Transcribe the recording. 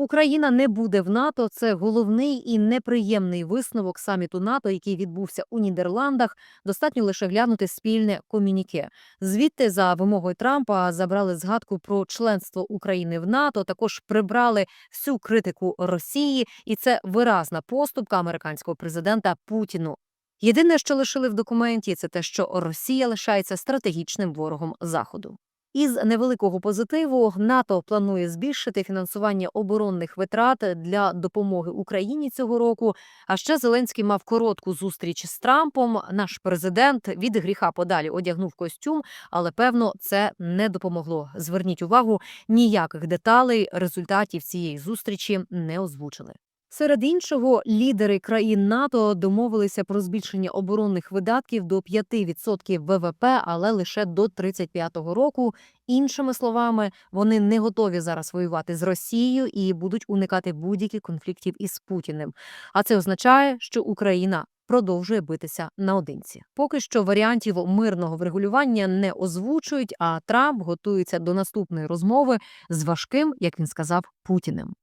Україна не буде в НАТО. Це головний і неприємний висновок саміту НАТО, який відбувся у Нідерландах. Достатньо лише глянути спільне комюніке. Звідти за вимогою Трампа забрали згадку про членство України в НАТО. Також прибрали всю критику Росії, і це виразна поступка американського президента Путіну. Єдине, що лишили в документі, це те, що Росія лишається стратегічним ворогом Заходу. Із невеликого позитиву НАТО планує збільшити фінансування оборонних витрат для допомоги Україні цього року. А ще Зеленський мав коротку зустріч з Трампом. Наш президент від гріха подалі одягнув костюм, але певно це не допомогло. Зверніть увагу, ніяких деталей результатів цієї зустрічі не озвучили. Серед іншого, лідери країн НАТО домовилися про збільшення оборонних видатків до 5% ВВП, але лише до 35-го року. Іншими словами, вони не готові зараз воювати з Росією і будуть уникати будь-яких конфліктів із Путіним. А це означає, що Україна продовжує битися наодинці. Поки що варіантів мирного врегулювання не озвучують. А Трамп готується до наступної розмови з важким, як він сказав, Путіним.